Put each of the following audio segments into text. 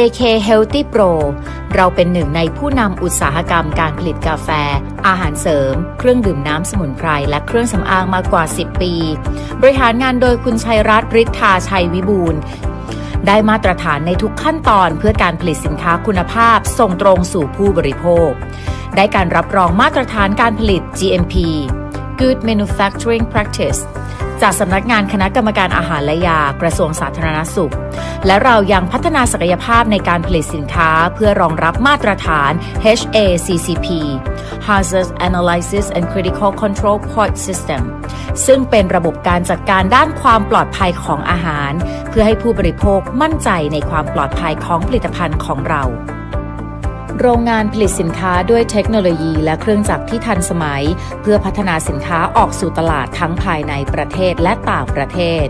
AK Healthy Pro เราเป็นหนึ่งในผู้นำอุตสาหกรรมการผลิตกาแฟ อาหารเสริม เครื่องดื่มน้ำสมุนไพร และเครื่องสำอางมากว่า 10 ปี บริหารงานโดยคุณชัยรัตน์ฤทธาชัยวิบูลได้มาตรฐานในทุกขั้นตอนเพื่อการผลิตสินค้าคุณภาพส่งตรงสู่ผู้บริโภค ได้การรับรองมาตรฐานการผลิต GMP Good Manufacturing Practice จากสำนักงานคณะกรรมการอาหารและยากระทรวงสาธารณสุข และเรายังพัฒนาศักยภาพในการผลิตสินค้าเพื่อรองรับมาตรฐาน HACCP Hazard Analysis and Critical Control Point System ซึ่งเป็นระบบการจัดการด้านความปลอดภัยของอาหาร เพื่อให้ผู้บริโภคมั่นใจในความปลอดภัยของผลิตภัณฑ์ของเรา โรงงานผลิตสินค้าด้วยเทคโนโลยีและเครื่องจักรที่ทันสมัย เพื่อพัฒนาสินค้าออกสู่ตลาดทั้งภายในประเทศและต่างประเทศ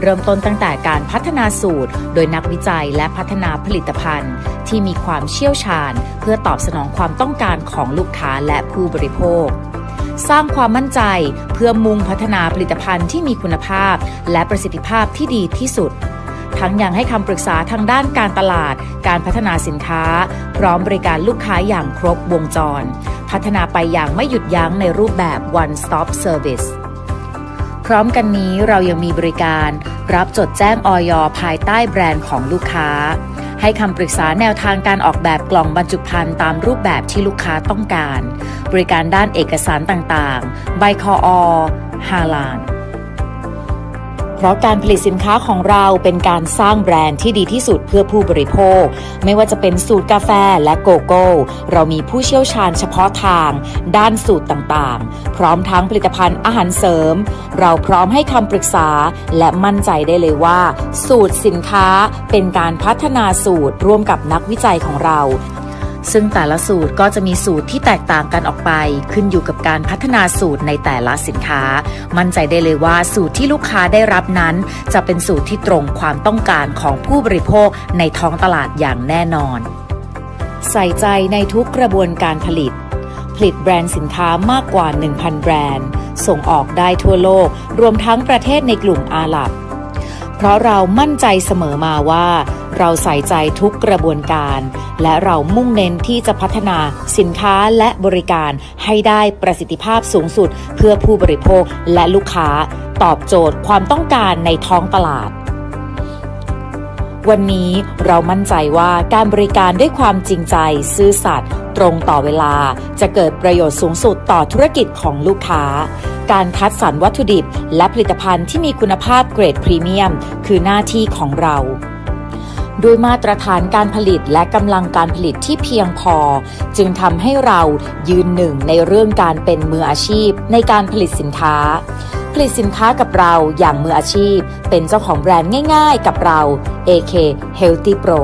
เริ่มต้นตั้งแต่การพัฒนาสูตร โดยนักวิจัยและพัฒนาผลิตภัณฑ์ ที่มีความเชี่ยวชาญ เพื่อตอบสนองความต้องการของลูกค้าและผู้บริโภคสร้างความมั่นใจเพื่อมุ่งพัฒนาผลิตภัณฑ์ที่มีคุณภาพ และประสิทธิภาพที่ดีที่สุด ทั้งยังให้คำปรึกษาทางด้านการตลาด การพัฒนาสินค้า พร้อมบริการลูกค้าอย่างครบวงจร พัฒนาไปอย่างไม่หยุดยั้งในรูปแบบ one stop service พร้อมกันนี้เรายังมีบริการ รับจดแจ้งออยภายใต้แบรนด์ของลูกค้า ให้คำปรึกษาแนวทางการออกแบบกล่องบรรจุภัณฑ์ตามรูปแบบที่ลูกค้าต้องการ บริการด้านเอกสารต่างๆ ใบคออฮาลาน เพราะการผลิตสินค้าของเราเป็นการสร้างแบรนด์ที่ดีที่สุดเพื่อผู้บริโภค ไม่ว่าจะเป็นสูตรกาแฟและโกโก้ เรามีผู้เชี่ยวชาญเฉพาะทาง ด้านสูตรต่างๆ พร้อมทั้งผลิตภัณฑ์อาหารเสริม เราพร้อมให้คำปรึกษาและมั่นใจได้เลยว่า สูตรสินค้าเป็นการพัฒนาสูตรร่วมกับนักวิจัยของเรา ซึ่งแต่ละสูตรก็จะมีสูตรที่แตกต่างกันออกไป ขึ้นอยู่กับการพัฒนาสูตรในแต่ละสินค้า มั่นใจได้เลยว่าสูตรที่ลูกค้าได้รับนั้น จะเป็นสูตรที่ตรงความต้องการของผู้บริโภคในท้องตลาดอย่างแน่นอน ใส่ใจในทุกกระบวนการผลิต ผลิตแบรนด์สินค้ามากกว่า 1,000 แบรนด์ ส่งออกได้ทั่วโลก รวมทั้งประเทศในกลุ่มอาหรับ เพราะเรามั่นใจเสมอมาว่า เราใส่ใจทุกกระบวนการ และเรามุ่งเน้นที่จะพัฒนาสินค้าและบริการให้ได้ประสิทธิภาพสูงสุด เพื่อผู้บริโภคและลูกค้า ตอบโจทย์ความต้องการในท้องตลาดวันนี้เรามั่นใจว่าการบริการด้วยความจริงใจ ซื่อสัตย์ตรงต่อเวลา จะเกิดประโยชน์สูงสุดต่อธุรกิจของลูกค้า การคัดสรรวัตถุดิบ และผลิตภัณฑ์ที่มีคุณภาพเกรดพรีเมียม คือหน้าที่ของเราด้วยมาตรฐานการผลิตและกำลังการผลิตที่เพียงพอ จึงทำให้เรายืนหนึ่งในเรื่องการเป็นมืออาชีพในการผลิตสินค้า ผลิตสินค้ากับเราอย่างมืออาชีพ เป็นเจ้าของแบรนด์ง่ายๆกับเรา AK Healthy Pro